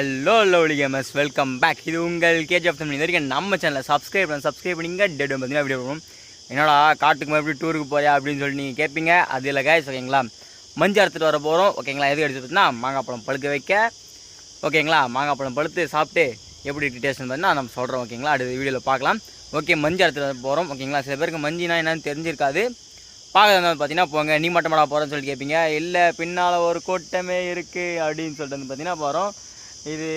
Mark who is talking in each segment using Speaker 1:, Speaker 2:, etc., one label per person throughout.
Speaker 1: Hello lovely gamers welcome back இது உங்கள் KGF Tamil வரைக்கும் நம்ம சேனலை சப்ஸ்கிரைப் பண்ண சப்ஸ்கிரைப் பண்ணிங்க டெட் பார்த்தீங்கன்னா வீடியோ வரும் என்னடா காட்டுக்கு எப்படி டூருக்கு போறியா அப்படின்னு சொல்லி நீங்கள் கேட்பீங்க அது இல்லை guys ஓகேங்களா மஞ்சள் அறுத்துட்டு வர போகிறோம் ஓகேங்களா எது எடுத்துட்டுனா மாங்காய் பழம் பழுக்க வைக்க. ஓகேங்களா மாங்காய் பழம் பழுத்து சாப்பிட்டு எப்படி டேஸ்ட் பார்த்தீங்கன்னா நம்ம சொல்கிறோம் ஓகேங்களா அடுத்த வீடியோவில் பார்க்கலாம். ஓகே மஞ்சள் அறுத்துட்டு வர போகிறோம் ஓகேங்களா சில பேருக்கு மஞ்சினா என்னன்னு தெரிஞ்சிருக்காது. பார்க்கறது பார்த்தீங்கன்னா போங்க நீ மட்டுமாடா போகிறேன்னு சொல்லி கேட்பீங்க இல்லை பின்னால் ஒரு கூட்டமே இருக்குது அப்படின்னு சொல்லிட்டு வந்து பார்த்தீங்கன்னா போகிறோம் இது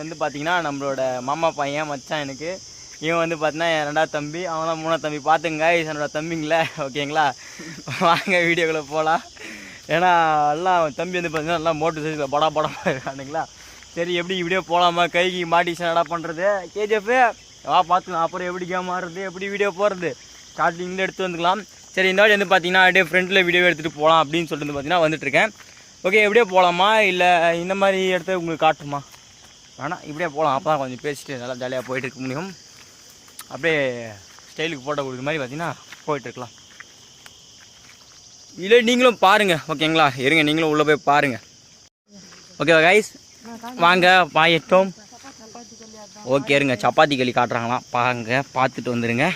Speaker 1: வந்து பார்த்தீங்கன்னா நம்மளோட மாமா பையன் மச்சான் எனக்கு. இவன் வந்து பார்த்தீங்கன்னா என் ரெண்டாவது தம்பி அவன் தான் மூணாவது தம்பி. பார்த்துங்க இது என்னோட தம்பிங்களே. ஓகேங்களா? வாங்க வீடியோக்குள்ளே போகலாம் ஏன்னா எல்லாம் தம்பி வந்து பார்த்தீங்கன்னா நல்லா மோட்டர் சைக்கிள் படா படமாக இருக்கானுங்களா சரி எப்படி இப்படியே போகலாமா கைக்கு மாட்டிச்சு என்னடா பண்ணுறது கேஜிஎஃப் வா பார்த்துக்கலாம் அப்புறம் எப்படி கேம் ஆடுறது? எப்படி வீடியோ போடுறது? ஸ்டார்டிங்கில் எடுத்து வந்துக்கலாம். சரி இந்த வாட்டி வந்து பார்த்தீங்கன்னா அப்படியே ஃப்ரெண்டில் வீடியோ எடுத்துகிட்டு போகலாம் அப்படின்னு சொல்லிட்டு வந்து பார்த்தீங்கன்னா வந்துட்டுருக்கேன் ஓகே எப்படியே போகலாமா இல்லை இந்த மாதிரி இடத்த உங்களுக்கு காட்டுமா? வேணாம் இப்படியே போகலாம் அப்போ தான் கொஞ்சம் பேசிட்டு நல்லா ஜாலியாக போயிட்டு இருக்க முடியும். அப்படியே ஸ்டைலுக்கு போட்டோ கொடுக்குற மாதிரி பார்த்தீங்கன்னா போயிட்டுருக்கலாம் இல்லை நீங்களும் பாருங்கள் ஓகேங்களா? இருங்க நீங்களும் உள்ளே போய் பாருங்கள் ஓகேவா கைஸ் வாங்க பாயட்டோம் ஓகே இருங்க. சப்பாத்தி களி காட்டுறாங்களாம். பாருங்க பார்த்துட்டு வந்துடுங்க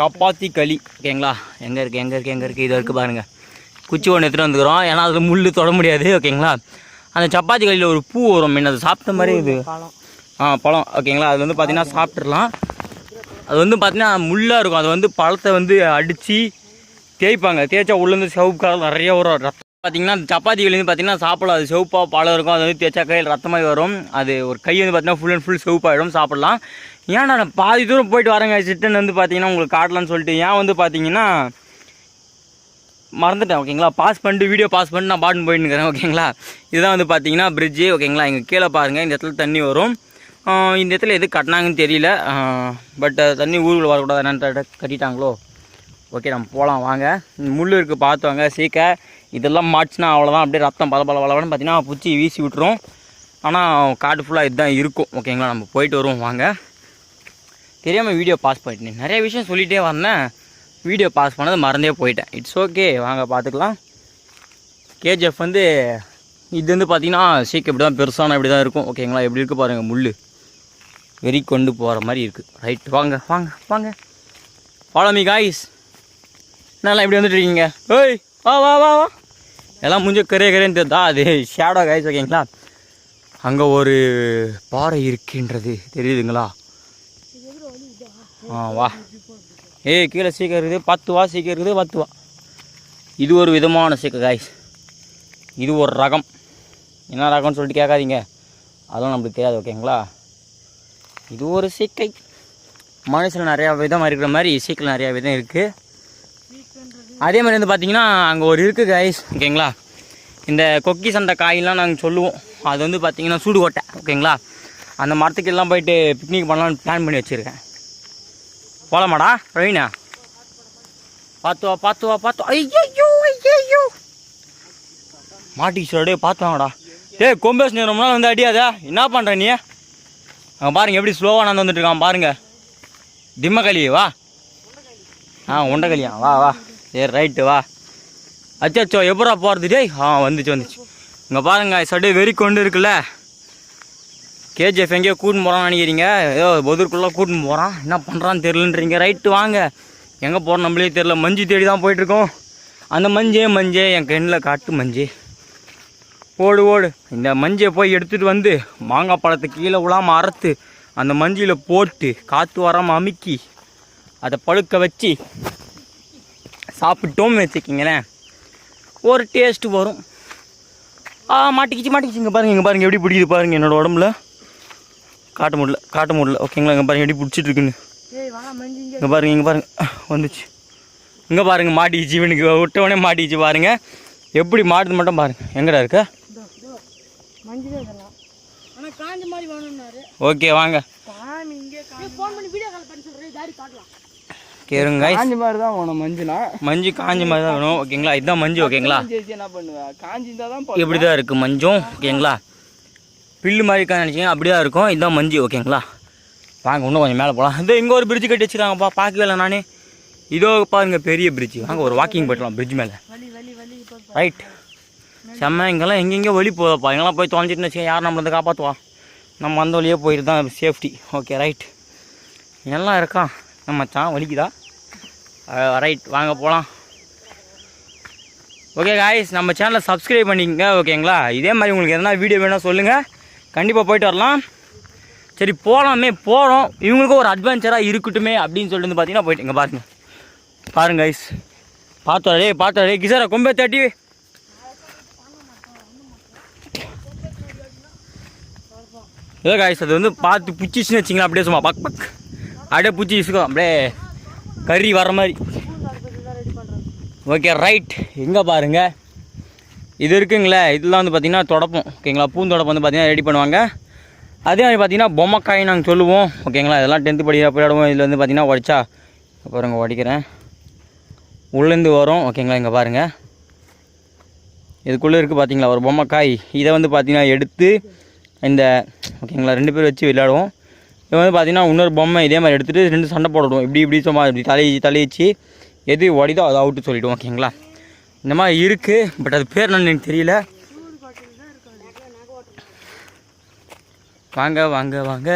Speaker 1: சப்பாத்தி களி ஓகேங்களா? எங்கே இருக்குது எங்கே இருக்குது எங்கே இருக்குது இது இருக்குது பாருங்கள் குச்சி ஒன்று எடுத்துகிட்டு வந்துக்கிறோம். ஏன்னா அது முள் தொட முடியாது ஓகேங்களா? அந்த சப்பாத்தி களியில் ஒரு பூ வரும். முன்ன அது சாப்பிட்ட மாதிரி இது? ஆ பழம். ஓகேங்களா? அது வந்து பார்த்தீங்கன்னா சாப்பிட்றலாம் அது வந்து பார்த்தீங்கன்னா முள்ளாக இருக்கும். அது வந்து பழத்தை வந்து அடித்து தேய்ப்பாங்க. தேய்ச்சா உள்ளேருந்து சிவப்பு கலர் நிறைய வரும். ரத்தம் பார்த்தீங்கன்னா சப்பாத்தி களி வந்து பார்த்தீங்கன்னா சாப்பிடலாம். அது சிவப்பாக பழம் இருக்கும். அது வந்து தேய்ச்சா கையில் ரத்தமாக வரும். அது ஒரு கை வந்து பார்த்தீங்கன்னா ஃபுல் அண்ட் ஃபுல் சிவப்பாயிடும். சாப்பிடலாம். ஏன்டா நான் பாதி தூரம் போயிட்டு வரேங்க சிட்டன் வந்து பார்த்தீங்கன்னா உங்களுக்கு காட்டலான்னு சொல்லிட்டு. ஏன் வந்து பார்த்தீங்கன்னா மறந்துட்டேன் ஓகேங்களா? பாஸ் பண்ணிட்டு வீடியோ பாஸ் பண்ணிட்டு நான் பாட்டு போயிட்டுருக்கிறேன் ஓகேங்களா? இதுதான் வந்து பார்த்தீங்கன்னா பிரிட்ஜு ஓகேங்களா? இங்கே கீழே பாருங்கள் இந்த இடத்துல தண்ணி வரும். இந்த இடத்துல எது கட்டினாங்கன்னு தெரியல. பட் தண்ணி ஊருக்குள்ள வரக்கூடாது. என்னன்னு கட்டிட்டாங்களோ? ஓகே நம்ம போகலாம் வாங்க. முள் இருக்குது பார்த்து வாங்க சீக்க. இதெல்லாம் மாட்டுச்சுன்னா அவ்வளோதான் அப்படியே ரத்தம் பல பல பலவன்னு பார்த்தீங்கன்னா பூச்சி வீசி விட்டுரும். ஆனால் காடு ஃபுல்லாக இதுதான் இருக்கும். ஓகேங்களா? நம்ம போயிட்டு வருவோம் வாங்க. தெரியாமல் வீடியோ பாஸ் பண்ணிட்டேன். நிறைய விஷயம் சொல்லிகிட்டே வந்தேன். வீடியோ பாஸ் பண்ணது மறந்தே போயிட்டேன். இட்ஸ் ஓகே வாங்க பார்த்துக்கலாம் கேஜிஎஃப் வந்து இது வந்து பார்த்தீங்கன்னா சீக்கு இப்படி தான் பெருசான இப்படி தான் இருக்கும் ஓகேங்களா எப்படி இருக்குது பாருங்கள் முள் வெறி கொண்டு போகிற மாதிரி இருக்குது ரைட் வாங்க வாங்க வாங்க. ஃபாலோ காய்ஸ் என்னெல்லாம் இப்படி வந்துட்டு இருக்கீங்க? ஏய் வா வா வா வா. எல்லாம் முடிஞ்ச கரைய கரையன்னு தெரியுதா? அது ஷேடோ காய்ஸ் ஓகேங்களா அங்கே ஒரு பாறை இருக்கின்றது. தெரியுதுங்களா? ஆ வா. ஏய் கீழே சீக்கிரம் இருக்குது. பத்து வா சீக்கிரம் இருக்குது. பத்து வா. இது ஒரு விதமான சீக்கிரம் காய்ஸ் இது ஒரு ரகம். என்ன ரகம்னு சொல்லிட்டு கேட்காதீங்க. அதுவும் நம்மளுக்கு தெரியாது ஓகேங்களா? இது ஒரு சீக்கை. மனுஷன் நிறையா விதம் இருக்கிற மாதிரி சீக்கிரம் நிறையா விதம் இருக்குது அதே மாதிரி வந்து பார்த்தீங்கன்னா அங்கே ஒரு இருக்குது காய்ஸ் ஓகேங்களா? இந்த கொக்கி சண்டை காயெல்லாம் நாங்கள் சொல்லுவோம். அது வந்து பார்த்திங்கன்னா சூடு கொட்டை. ஓகேங்களா? அந்த மரத்துக்கு எல்லாம் போயிட்டு பிக்னிக் பண்ணலாம்னு பிளான் பண்ணி வச்சுருக்கேன். போகலாமாடா பிரவீனா பார்த்து வா பார்த்து வா பார்த்து ஐயோ ஐயோ மாட்டிக்கு சொல்லடே பார்த்து வாங்கடா டேய் கொம்பேஸ் நீ ரொம்ப நாள் வந்து அடியாதா. என்ன பண்ணுற நீ? அங்கே பாருங்க எப்படி ஸ்லோவாக நான் வந்துட்டு இருக்கான் பாருங்க. திம்மக்களி வா. ஆ உண்டகளியா வா வா. சரி ரைட்டு வா. அச்சோ எப்படா போகிறது டேய் ஆ வந்துச்சு வந்துச்சு. இங்கே பாருங்க சடே வெறி கொண்டு இருக்குல்ல. கேஜிஎஃப் எங்கேயோ கூட்டின்னு போகிறான்னு நினைக்கிறீங்க? ஏதோ பொதுருக்குள்ளே கூட்டின்னு போகிறான் என்ன பண்ணுறான்னு தெரிலன்றீங்க ரைட்டு வாங்க. எங்கே போகிறோம் நம்மளே தெரில மஞ்சு தேடி தான் போயிட்டுருக்கோம். அந்த மஞ்சே மஞ்சே என் கண்ணில் காட்டு மஞ்சு. ஓடு ஓடு. இந்த மஞ்சை போய் எடுத்துகிட்டு வந்து மாங்காய் பழத்தை கீழே விழாமல் அறுத்து அந்த மஞ்சியில் போட்டு காற்று வராமல் அமுக்கி அதை பழுக்க வச்சு சாப்பிட்டோம்னு வச்சுக்கிங்களேன். ஒரு டேஸ்ட்டு வரும். ஆ மாட்டிக்கிச்சு மாட்டிக்கிச்சு இங்கே பாருங்க இங்கே பாருங்கள் எப்படி பிடிக்குது பாருங்க என்னோட உடம்புல. காட்ட முடியல காட்ட முடியல ஓகேங்களா இங்கே பாருங்க எப்படி பிடிச்சிட்டு இருக்குன்னு இங்கே. பாருங்க இங்கே பாருங்க. வந்துச்சு. இங்கே பாருங்க மாட்டிக்கிச்சு இவனுக்கு விட்டவனே மாட்டிக்கிச்சு பாருங்க. எப்படி மாட்டுது மட்டும் பாருங்க. எங்கடா இருக்க? ஓகே வாங்க. கேருங்க
Speaker 2: காஞ்சி மாதிரி தான் வேணும் மஞ்சுனா.
Speaker 1: மஞ்சு காஞ்ச மாதிரி தான் வேணும் ஓகேங்களா இதுதான் மஞ்சு ஓகேங்களா
Speaker 2: என்ன பண்ணுவேன் காஞ்சி இருந்தால் தான்
Speaker 1: இப்படி தான் இருக்குது மஞ்சும் ஓகேங்களா பில்லு மாதிரி இருக்கான்னு நினச்சிங்க அப்படி தான் இருக்கும்? இதுதான் மஞ்சு ஓகேங்களா? வாங்க இன்னும் கொஞ்சம் மேலே போகலாம் இதோ இங்கே ஒரு பிரிட்ஜ் கட்டி வச்சுருக்காங்கப்பா பார்க்கவே இல்லை நானே. இதோ பாருங்க பெரிய பிரிட்ஜ் வாங்க ஒரு வாக்கிங் போயிடலாம் பிரிட்ஜ் மேலே. ரைட் செம்ம இங்கெல்லாம் எங்கெங்கே வழி போதப்பா எங்கெல்லாம் போய் தொலைஞ்சிட்டுன்னு வச்சுக்க யார் நம்மளை வந்து காப்பாற்றுவா நம்ம அந்த வழியே போயிட்டு தான் சேஃப்டி ஓகே ரைட் எல்லாம் இருக்கா? நம்ம மச்சான் வலிக்குதா? ரைட் வாங்க போகலாம் ஓகே காய்ஸ் நம்ம சேனலை சப்ஸ்கிரைப் பண்ணிக்கங்க ஓகேங்களா? இதே மாதிரி உங்களுக்கு எதனா வீடியோ வேணால் சொல்லுங்கள் கண்டிப்பாக போயிட்டு வரலாம். சரி போகலாமே போகிறோம் இவங்களுக்கும் ஒரு அட்வென்ச்சராக இருக்கட்டுமே அப்படின்னு சொல்லிட்டு வந்து பார்த்தீங்கன்னா போயிட்டு இங்கே பாருங்க. பாருங்க கைஸ் பார்த்தாடே பார்த்தாடே கிசாரா கொம்பே தட்டி ஏதோ காய்ஸ் அது வந்து பார்த்து பிடிச்சிச்சுன்னு வச்சிங்களா அப்படியே சும்மா பக் பக். அப்படியே பிடிச்சி வச்சுக்கோ அப்படியே கறி வர மாதிரி. ஓகே ரைட் எங்கே பாருங்க? இது இருக்குங்களே இதெல்லாம் வந்து பார்த்திங்கன்னா தொடப்பம். ஓகேங்களா? பூந்தொடப்பம் வந்து பார்த்திங்கன்னா ரெடி பண்ணுவாங்க. அதே மாதிரி பார்த்திங்கன்னா பொம்மைக்காய் நாங்கள் சொல்லுவோம். ஓகேங்களா? இதெல்லாம் டென்த்து படிக்கிறப்ப விளையாடுவோம் இதில் வந்து பார்த்திங்கன்னா உடைச்சா பாருங்க உடைக்கிறேன். உள்ளேருந்து வரும். ஓகேங்களா? இங்கே பாருங்கள் இதுக்குள்ளே இருக்குது பார்த்தீங்களா? ஒரு பொம்மைக்காய். இதை வந்து பார்த்திங்கன்னா எடுத்து இந்த ஓகேங்களா? ரெண்டு பேர் வச்சு விளையாடுவோம். இது வந்து பார்த்திங்கன்னா இன்னொரு பொம்மை இதே மாதிரி எடுத்துகிட்டு ரெண்டு சண்டை போடுவோம் இப்படி இப்படி சும்மா இப்படி தலை தலையிச்சு எது உடைதோ அதை அவுட்டு சொல்லிவிடுவோம் ஓகேங்களா? இந்த மாதிரி இருக்குது பட் அது பேர் என்னன்னு எனக்கு தெரியல. வாங்க வாங்க வாங்க.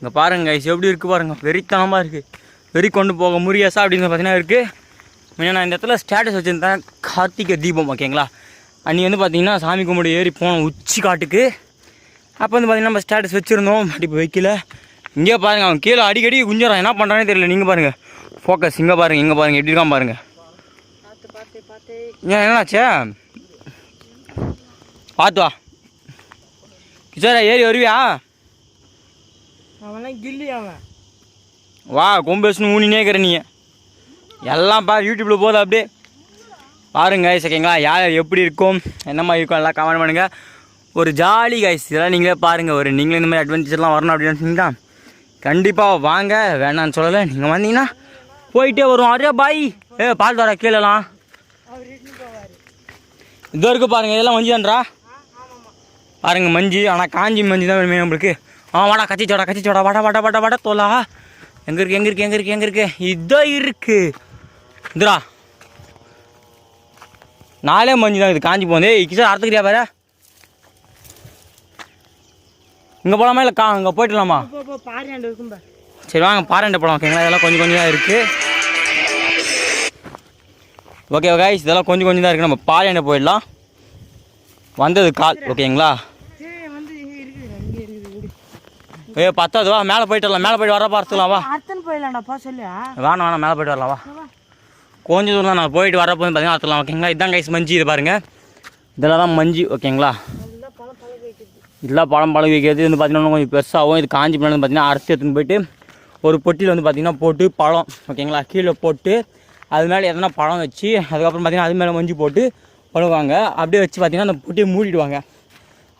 Speaker 1: இங்கே பாருங்க guys, எப்படி இருக்குது பாருங்க. வெறித்தனமாக இருக்குது வெறி கொண்டு போக முரியாசா அப்படின்னு பார்த்தீங்கன்னா இருக்குது முன்ன நான் இந்த இடத்துல ஸ்டேட்டஸ் வச்சுருந்தேன். கார்த்திகை தீபம் ஓகேங்களா? அன்றைக்கி வந்து பார்த்தீங்கன்னா சாமி கும்பிடு ஏறி போனோம் உச்சி காட்டுக்கு. அப்போ வந்து பார்த்தீங்கன்னா நம்ம ஸ்டேட்டஸ் வச்சுருந்தோம். பட் இப்போ வைக்கல. இங்கே பாருங்கள் அவன் கீழே அடிக்கடி குஞ்சுறான் என்ன பண்ணுறானே தெரியல. நீங்கள் பாருங்கள் ஃபோக்கஸ் இங்கே பாருங்கள் இங்கே பாருங்கள் எப்படி இருக்கான் பாருங்கள் ஏன் என்னாச்சே? பார்த்து வா. கிஷோரா ஏறி வருவியா?
Speaker 3: அவன்லாம் கில்லி அவன்.
Speaker 1: வா கொம்பேசுன்னு ஊனினே இருக்கிற நீ. எல்லாம் பாரு யூடியூப்பில் போதும் அப்படியே. பாருங்க guys, ஓகேங்களா யார் எப்படி இருக்கும் என்ன மாதிரி இருக்கும் எல்லாம் கமெண்ட் பண்ணுங்கள் ஒரு ஜாலி கைஸ் இதெல்லாம் நீங்களே பாருங்கள் ஒரு நீங்களும் இந்த மாதிரி அட்வென்ச்சர்லாம் வரணும் அப்படின்னு நினச்சிங்கன்னா கண்டிப்பாக வாங்க. வேணான்னு சொல்லலை. நீங்கள் வந்தீங்கன்னா போயிட்டே வரும் அரே பாய். ஏ பார்த்து வர கீழலாம் இதோ இருக்கு பாருங்க இதெல்லாம் மஞ்சு தான்றா பாருங்க மஞ்சு. ஆனால் காஞ்சி மஞ்சு தான் வேணும் நம்மளுக்கு. ஆ வாடா கத்திச்சோடா கத்திச்சோடா வாடா வாடா வாடா வாடா தோலா. எங்கே இருக்கு எங்கே இருக்கு எங்கே இருக்கு எங்கே இருக்கு? இதோ இருக்கு. இந்துரா நாலே மஞ்சு தான் இது காஞ்சி போகுது. கிஷோர் அறுத்துக்கிறியா பாரு. இங்கே போகலாமா இல்லை கா அங்கே
Speaker 3: பார்
Speaker 1: சரி வாங்க பாருண்ட போகலாம் ஓகேங்களா? இதெல்லாம் கொஞ்சம் கொஞ்சம் தான் இருக்குது ஓகே கைஸ் இதெல்லாம் கொஞ்சம் கொஞ்சம் தான் இருக்குது நம்ம பாறையாண்ட போயிடலாம். வந்தது கால் ஓகேங்களா? ஏ பத்தாது வா மேலே போயிட்டு வரலாம். மேலே போயிட்டு வர பார்த்துக்கலாம் வா. வேணாம் வேணாம் மேலே போயிட்டு வரலாம் வா. கொஞ்சம் தூரம் தான் நான் போயிட்டு வரப்போ பார்த்தீங்கன்னா அறுத்துலாம் ஓகேங்களா? இதான் கைஸ் மஞ்சு இது பாருங்கள் இதெல்லாம் தான் மஞ்சு ஓகேங்களா?
Speaker 3: நல்லா பழம் பழக வைக்கிறது
Speaker 1: இதெல்லாம் பழம் பழம் வைக்கிறது வந்து பார்த்தீங்கன்னா கொஞ்சம் பெருசாகும் இது காஞ்சி பின்னாடி வந்து பார்த்தீங்கன்னா அரைச்சி எடுத்துன்னு போயிட்டு ஒரு பொட்டியில் வந்து பார்த்தீங்கன்னா போட்டு பழம் ஓகேங்களா? கீழே போட்டு அது மேலே எதனா பழம் வச்சு அதுக்கப்புறம் பார்த்தீங்கன்னா அது மேலே மஞ்சு போட்டு பழுவாங்க. அப்படியே வச்சு பார்த்தீங்கன்னா அந்த பொட்டியை மூடிடுவாங்க.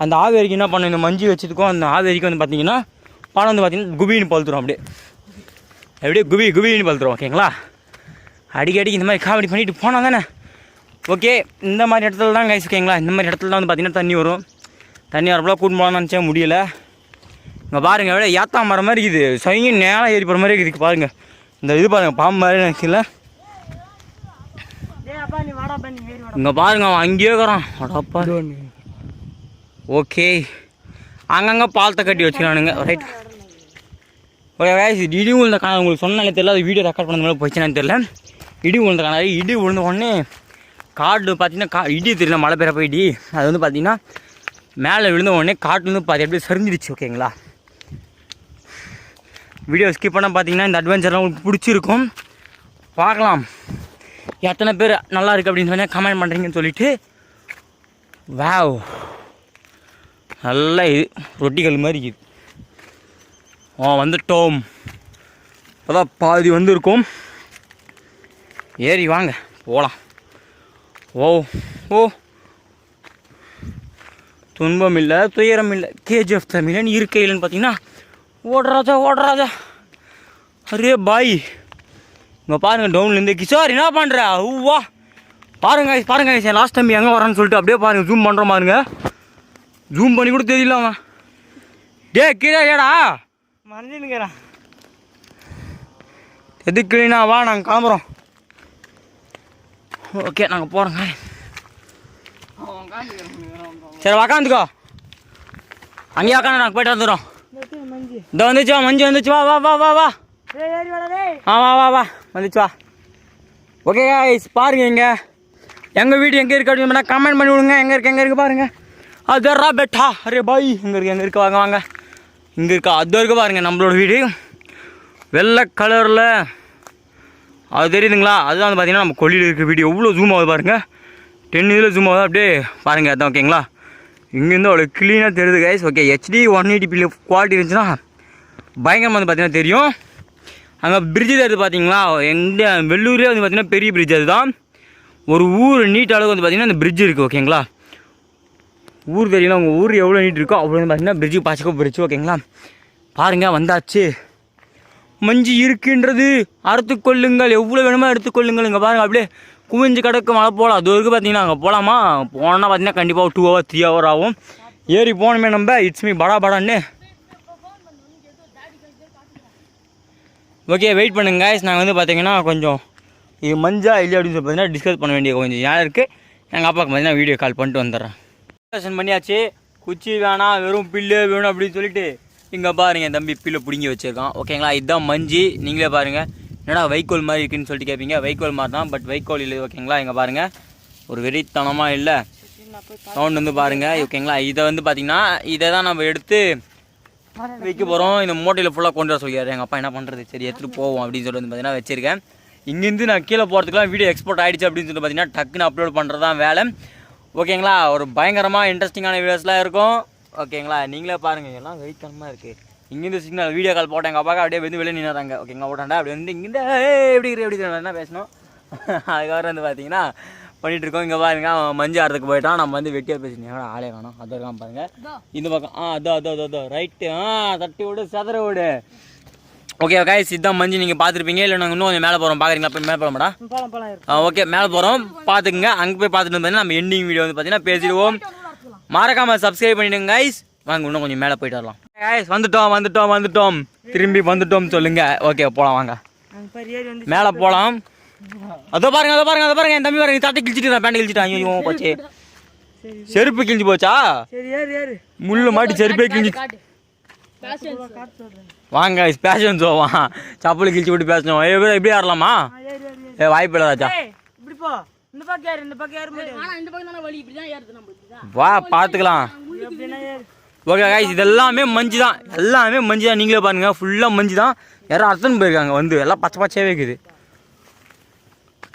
Speaker 1: அந்த ஆவேரிக்கு என்ன பண்ணும்? இந்த மஞ்சு வச்சதுக்கும் அந்த ஆவேரிக்கு வந்து பார்த்திங்கன்னா பழம் வந்து பார்த்தீங்கன்னா குபின்னு பழுத்துரும் அப்படியே. அப்படியே குபி குபின்னு பழுத்துரும் ஓகேங்களா? அடிக்கடிக்கு இந்த மாதிரி காமெடி பண்ணிட்டு போனால் தானே? ஓகே இந்த மாதிரி இடத்துல தான் கைஸ் ஓகேங்களா? இந்த மாதிரி இடத்துல தான் வந்து பார்த்தீங்கன்னா தண்ணி வரும். தண்ணி வரப்போ கூட்டு போகலான்னு நினச்சா முடியல. இங்கே பாருங்கள் எவ்வளோ ஏத்தா மரம் மாதிரி இருக்குது. சைங்க நேரம் ஏறி போகிற மாதிரி இருக்குது. பாருங்கள் இந்த இது பாருங்கள் பாம்பு மாதிரி நினைக்கல
Speaker 3: டேய் அப்பா நீ வாடா பண்ணி ஏறி வாடா
Speaker 1: இங்கே பாருங்க அவன் அங்கேயே இருக்கிறான். அடப்பா ஓகே. அங்கங்கே பாலத்தை கட்டி வச்சுக்கிறானுங்க. ரைட் ஓகே வயசு இடி விழுந்த காண உங்களுக்கு சொன்னாலே தெரியல அது வீடியோ ரெக்கார்ட் பண்ணது மேலே போச்சுன்னு தெரியல. இடி விழுந்த காணாது. இடி விழுந்த உடனே காடு பார்த்தீங்கன்னா கா இடி தெரியல மழை பெய்யறப்ப இடி. அது வந்து பார்த்தீங்கன்னா மேலே விழுந்த உடனே காட்டுலேருந்து பாதி அப்படியே சரிஞ்சிருச்சு ஓகேங்களா வீடியோ ஸ்கிப் பண்ண பார்த்தீங்கன்னா இந்த அட்வென்ச்சர்லாம் உங்களுக்கு பிடிச்சிருக்கும். பார்க்கலாம். எத்தனை பேர் நல்லா இருக்குது அப்படின்னு சொன்னால் கமெண்ட் பண்ணுறீங்கன்னு சொல்லிட்டு. வாவ் நல்லா இது ரொட்டிகள் மாதிரி இருக்குது ஆ வந்துட்டோம். அதான் பாதி வந்திருக்கோம். ஏறி வாங்க போகலாம் ஓ ஓ. துன்பம் இல்லை துயரம் இல்லை கேஜிஎஃப் தமிழன் இருக்கையிலன்னு பார்த்தீங்கன்னா ஓடுறாஜா ஓடுறாஜா அரே பாய். இங்கே பாருங்க டவுன்லேருந்து கிஷோர் என்ன பண்ணுற வா பாருங்க பாருங்க என் லாஸ்ட் டைம் எங்கே வரான்னு சொல்லிட்டு அப்படியே பாருங்க ஜூம் பண்ணுற பாருங்க. ஜூம் பண்ணி கூட தெரியல அவன். டே கீழே ஏடா எது கிளீனா? வா நாங்கள் கிளம்புறோம். ஓகே நாங்கள் போகிறோங்க சரி உக்காந்துக்கோ. அங்கேயே உக்காந்து நாங்கள் போயிட்டு வந்துடுறோம்.
Speaker 3: இந்த
Speaker 1: வந்துச்சு வா மஞ்சு வந்துச்சு வா வா வா வா வா. ஆ வா வா வா. வந்துச்சு ஓகே காய்ஸ் பாருங்க இங்கே. எங்கள் வீடு எங்கே இருக்கு அப்படின்னு கமெண்ட் பண்ணி விடுங்க. எங்கே இருக்கு எங்கே இருக்கு பாருங்கள் அதரா பெட்டா. அரே பாய். இங்கே இருக்கு எங்கே இருக்கு வாங்க வாங்க. இங்கே இருக்கா அது இருக்குது பாருங்கள் நம்மளோட வீடு. வெள்ளை கலரில் அது தெரியுதுங்களா? அதுதான் வந்து பார்த்தீங்கன்னா நம்ம கொல்லியில் இருக்க வீடு. எவ்வளோ ஜூம் ஆகுது பாருங்கள் டென் இதில் ஜூம் ஆகுது. அப்படியே பாருங்கள் அதான் ஓகேங்களா இங்கேருந்து அவ்வளோ க்ளீனாக தெரியுது guys okay HD one eighty bill quality இருந்துச்சுன்னா பயங்கரமாக வந்து பார்த்தீங்கன்னா தெரியும். அங்கே பிரிட்ஜு அது பார்த்தீங்களா எங்கே வெள்ளூர்லேயே வந்து பார்த்தீங்கன்னா பெரிய பிரிட்ஜ் அதுதான். ஒரு ஊர் நீட் அளவுக்கு வந்து பார்த்தீங்கன்னா அந்த பிரிட்ஜ் இருக்குது ஓகேங்களா ஊர் தெரியல உங்கள் ஊர் எவ்வளோ நீட் இருக்கோ அவ்வளோ பார்த்தீங்கன்னா பிரிட்ஜு பாசிக்கோ பிரிட்ஜு ஓகேங்களா பாருங்கள் வந்தாச்சு. மஞ்சு இருக்குன்றது அறுத்து கொள்ளுங்கள். எவ்வளோ வேணுமோ எடுத்துக்கொள்ளுங்கள் இங்கே பாருங்கள் அப்படியே குவிஞ்சு கிடக்கு மழை போகலாம் அது வரைக்கும் பார்த்தீங்கன்னா அங்கே போகலாமா போனால் பார்த்தீங்கன்னா கண்டிப்பாக டூ ஹவர் த்ரீ ஹவர் ஆகும். ஏறி போனோமே நம்ம. இட்ஸ் மீ படா படான்னு ஓகே வெயிட் பண்ணுங்க guys. நாங்கள் வந்து பார்த்தீங்கன்னா கொஞ்சம் இது மஞ்சா இல்லை அப்படின்னு சொல்லி பார்த்தீங்கன்னா டிஸ்கஸ் பண்ண வேண்டிய கொஞ்சம் நேரம் இருக்குது எங்கள் அப்பாவுக்கு பார்த்தீங்கன்னா வீடியோ கால் பண்ணிட்டு வந்துடுறேன். டிஸ்கஷன் பண்ணியாச்சு. குச்சி வேணாம் வெறும் பில்லு வேணும் அப்படின்னு சொல்லிட்டு இங்கே பாருங்க என் தம்பி பில்லு பிடுங்கி வச்சுருக்கான். ஓகேங்களா இதுதான் மஞ்சி. நீங்களே பாருங்கள் என்னடா வைக்கோல் மாதிரி இருக்குன்னு சொல்லிட்டு கேட்பீங்க வைக்கோல் மாதிரி தான் பட் வைக்கோல் இல்லை. ஓகேங்களா இங்கே பாருங்கள் ஒரு வெறித்தனமாக இல்லை. சவுண்ட் வந்து பாருங்கள் ஓகேங்களா இதை வந்து பார்த்திங்கன்னா இதை தான் நம்ம எடுத்து வைக்க போகிறோம் இந்த மூட்டையில் ஃபுல்லாக கொண்டு வர சொல்லியாரு. எங்கள் அப்பா என்ன பண்ணுறது சரி எடுத்துகிட்டு போவோம் அப்படின்னு சொல்லி வந்து பார்த்தீங்கன்னா வச்சிருக்கேன். இங்கேருந்து நான் கீழே போகிறதுக்குலாம் வீடியோ எக்ஸ்போர்ட் ஆகிடுச்சு அப்படின்னு சொல்லி பார்த்தீங்கன்னா டக்குன்னு அப்லோட் பண்ணுறது தான் வேலை. ஓகேங்களா? ஒரு பயங்கரமாக இன்ட்ரெஸ்டிங்கான வீடியோஸ்லாம் இருக்கும். ஓகேங்களா? நீங்களே பாருங்கள் எல்லாம் வெயித்தனமாக இருக்குது இங்கேருந்து சிக்னல் வீடியோ கால் போட்டேன். எங்கள் அப்பாவுக்கு அப்படியே வந்து வெளியே நின்னுறாங்க. ஓகேங்களா? ஓட்டாண்டா அப்படி வந்து இங்கேருந்து எப்படி இருக்கு எப்படி என்ன பேசணும். அதுக்கப்புறம் வந்து பார்த்தீங்கன்னா பண்ணிட்டு இருக்கோம் இங்கே பாருங்க அவன் மஞ்சு ஆறதுக்கு போயிட்டான். நம்ம வந்து வெட்டியாக பேசினீங்க ஆளே காணும். அதை இருக்கான் பாருங்க. இந்த பக்கம். ஆ அதோ அதோ அதோ அதோ. ரைட்டு ஆ தட்டி விடு சதுர விடு. ஓகே கைஸ் இதுதான் மஞ்சு. நீங்கள் பார்த்துருப்பீங்க இல்லை நாங்கள் இன்னும் கொஞ்சம் மேலே போகிறோம் பார்க்குறீங்களா போய் மேலே போகிறோம்டா ஓகே மேலே போகிறோம் பார்த்துக்குங்க. அங்கே போய் பார்த்துட்டு வந்து நம்ம எண்டிங் வீடியோ வந்து பார்த்தீங்கன்னா பேசிடுவோம். மறக்காமல் சப்ஸ்கிரைப் பண்ணிடுங்க கைஸ் வாங்க இன்னும் கொஞ்சம் மேலே போயிட்டு வரலாம். கைஸ் வந்துட்டோம் வந்துட்டோம் வந்துட்டோம். திரும்பி வந்துட்டோம் சொல்லுங்க. ஓகே போகலாம் வாங்க. மேலே போகலாம் அதோ பாருங்க அதோ பாருங்க அதோ பாருங்க. என் தம்பி பாருங்க தட்டை கிழிச்சிட்டு பேண்ட் கிழிச்சிட்டான். ஐயோ போச்சு.
Speaker 3: சரி
Speaker 1: செருப்பு கிழிஞ்சு போச்சா?
Speaker 3: சரி ஏறு ஏறு.
Speaker 1: முள்ளு மாட்டி செருப்பே கிழிஞ்சு வாங்க பேஷன் சோவான் சப்பல் கிழிச்சு விட்டு பேசணும்
Speaker 3: ஏறு ஏறு
Speaker 1: ஏ வாய்ப்பு இல்லை ராஜா.
Speaker 3: ஏய் இப்படி போ. இந்த பக்கம் ஏறு இந்த பக்கம் ஏற முடியாது
Speaker 4: ஆனா இந்த பக்கம் தானே வழி இப்படி தான் ஏறுது நம்ம இதுதான்
Speaker 1: வா பார்த்துக்கலாம் ஓகே கைஸ் இதெல்லாமே மஞ்சு தான் எல்லாமே மஞ்சு தான் நீங்களே பாருங்க ஃபுல்லாக மஞ்சு தான் யாரும் அர்த்தம் போயிருக்காங்க வந்து. எல்லாம் பச்சை பச்சையாகவே இருக்குது.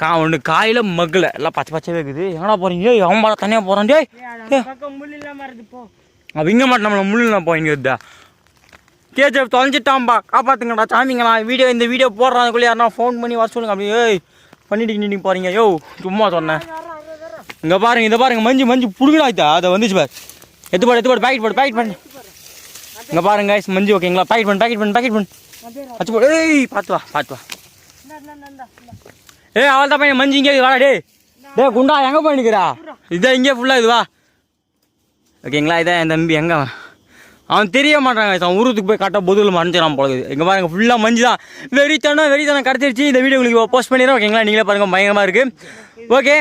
Speaker 1: கா ஒன்று காயில் மக்கில் எல்லாம் பச்சை பச்சையாகவே இருக்குது. எங்கடா போகிறீங்க ஏய் அவன் பாட தனியாக போகிறான் அப்போ இங்கே மாட்டோம் நம்மளை முள்ளு நான் போய் இங்கே இருந்தா கேஜிஎஃப் தொலைஞ்சிட்டாம்பா காப்பாற்றுங்கடா சாமிங்களா. வீடியோ இந்த வீடியோ போடுறாதுக்குள்ளே யாருனா ஃபோன் பண்ணி வர சொல்லுங்க. அப்படி ஏய் பண்ணிட்டு நீங்கள் போகிறீங்க யோ சும்மா சொன்னேன். இங்கே பாருங்க இதை பாருங்க. மஞ்சு மஞ்சு புடுங்கடா இதா அதை வந்துச்சு பாரு. எத்து போடு எத்து போடு. பேக்கெட் போடு பேக்கெட் பண்ணு. இங்கே பாருங்க மஞ்சு ஓகேங்களா? பேக்கெட் பண்ணு பேக்கெட் பண்ணு பேக்கெட் பண்ணு. வச்சு போடு ஏய் பார்த்து வா பார்த்து வா. ஏ அவள் தான் பையன் மஞ்சு இங்கே வாடா டே டே குண்டா எங்கே போயிருக்கிறா இதான் இங்கே ஃபுல்லாக இதுவா ஓகேங்களா இதான் என் தம்பி எங்கே அவன்? தெரிய மாட்டாங்க அவன் ஊருக்கு போய் கரெக்டாக பொதுவில் மறைஞ்சிடான் போல இங்கே பாருங்க ஃபுல்லாக மஞ்சு தான். வெறித்தனம் வெறித்தனம் கிடச்சிருச்சு இந்த வீடியோ உங்களுக்கு போஸ்ட் பண்ணிடுறேன் ஓகேங்களா? நீங்களே பாருங்க பயங்கரமாக இருக்குது ஓகே.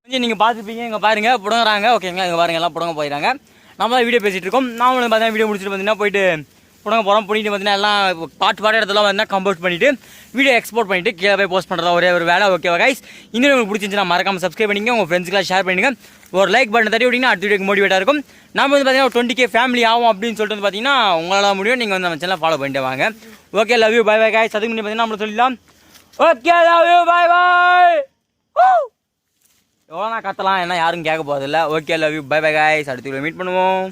Speaker 1: மஞ்சு நீங்கள் பார்த்துப்பீங்க இங்கே பாருங்க புடங்குறாங்க. ஓகேங்களா இங்கே பாருங்க எல்லாம் புடங்க போயிடறாங்க. நம்ம தான் வீடியோ பேசிகிட்டு இருக்கோம். நாமளும் பார்த்தீங்கன்னா வீடியோ முடிச்சுட்டு பார்த்தீங்கன்னா போயிட்டு புடங்க போகிறோம் பண்ணிட்டு பார்த்தீங்கன்னா எல்லாம் பாட்டு பாட்டு இடத்துல வந்து கம்போஸ்ட் பண்ணிவிட்டு வீடியோ எக்ஸ்போர்ட் பண்ணிட்டு கீழே போய் போஸ்ட் பண்ணுறதா ஒரே ஒரு வேலை. ஓகேவா கைஸ் இன்னும் உங்களுக்கு பிடிச்சிருந்துச்சுன்னா மறக்காம சப்ஸ்கிரைப் பண்ணிங்க உங்கள் ஃப்ரெண்ட்ஸ்க்குலாம் ஷேர் பண்ணிங்க ஒரு லைக் பட்டன் தட்டி விட்டிங்கன்னா அடுத்த வீடியோக்கு மோட்டிவேட்டாக இருக்கும். நம்ம வந்து பார்த்தீங்கன்னா டுவெண்ட்டி கே ஃபேமிலி ஆகும் அப்படின்னு சொல்லிட்டு வந்து பார்த்தீங்கன்னா உங்களால் முடியும். நீங்கள் வந்து நம்ம சேனல் ஃபாலோ பண்ணிட்டு வாங்க. Okay love you bye bye guys அதுக்கு முன்னாடி பார்த்தீங்கன்னா நம்ம சொல்லிடலாம். Okay love you bye bye எவ்வளோ நான் கத்தலாம்? ஏன்னா யாரும் கேட்க போகிறதில்ல okay love you bye bye guys அடுத்த வீடியோ மீட் பண்ணுவோம்.